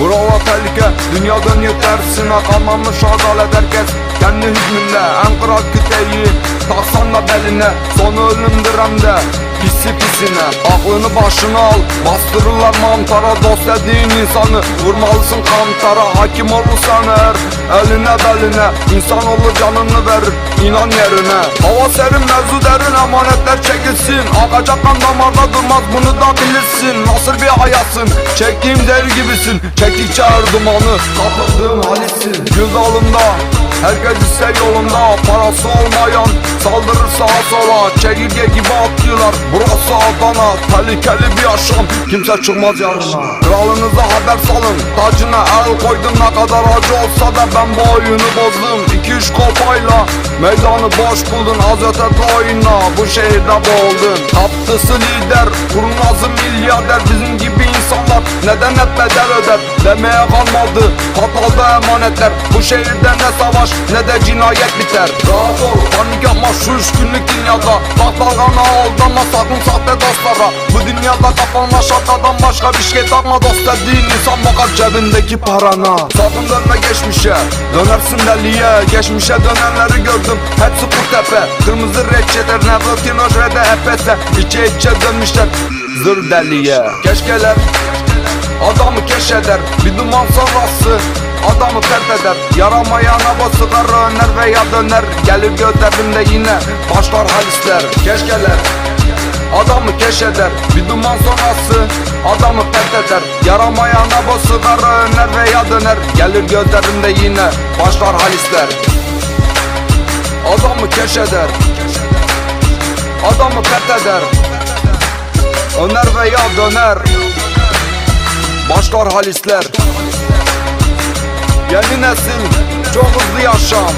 Bravo tehlike Dünyadan yetersine kalmamış adalet herkes Kendi hükmünde. En kral küteyi Taksan da beline Sonu ölümdür hem Pisi pisine. Aklını başına al Bastırırlar mantara. Dost dediğin insanı Vurmalısın kantara. Hakim olursan eğer Eline beline. İnsanoğlu canını verir inan yerine. Hava serin mevzu derin. Emanetler çekilsin. Akacak kan damarda durmaz bunu da bilirsin. Nasıl bir hayasın Çektiğim zehir gibisin. Çektikçe her dumanı Kapıldığım halisin. Gül dalında Herkes ise yolunda. Parası olmayan Saldırır sağa sola Çekirge gibi atlıyorlar Burası Adana Tehlikeli bir yaşam. Kimse çıkmaz yanına Kralınıza haber salın. Tacına el koydum ne kadar acı olsa da Ben bu oyunu bozdum. 2-3 kopayla Meydanı boş buldun. Az ötede oyna Bu şehirde boğuldun. Kaptısı lider Kurnazı milyarder. Bizim gibi insanlar Neden hep bedel öder? Demeye Hatalda emanetler. Bu şehirde ne savaş ne de cinayet biter. Rahat panik yapma şu üç günlük dünyada. Bak dalgana aldanma sakın sahte dostlara. Bu dünyada kapanma şartlardan başka bir şey takma Dost dediğin insan bakar cebindeki parana. Sakın dönme geçmişe. Dönersin deliye. Geçmişe dönenleri gördüm. Hepsi kurtepe Kırmızı reçete Nevrotin ojrede epese İçe içe dönmüşler. Zır deliye. Keşkeler Adamı keşeder Bir duman sonrası Adamı fert eder. Yaramayana basıkar öner veya döner Gelir gözlerimde yine Başlar halisler Keşkeler. Adamı keşeder Bir duman sonrası Adamı fert eder. Yaramayana basıkar öner veya döner Gelir gözlerimde yine Başlar halisler Adamı keşeder Adamı fert eder. Öner veya döner Başkar halisler. Yeni nesil Çok hızlı yaşam.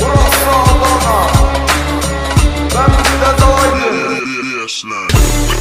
Burası Adana. Ben bir de dalaydın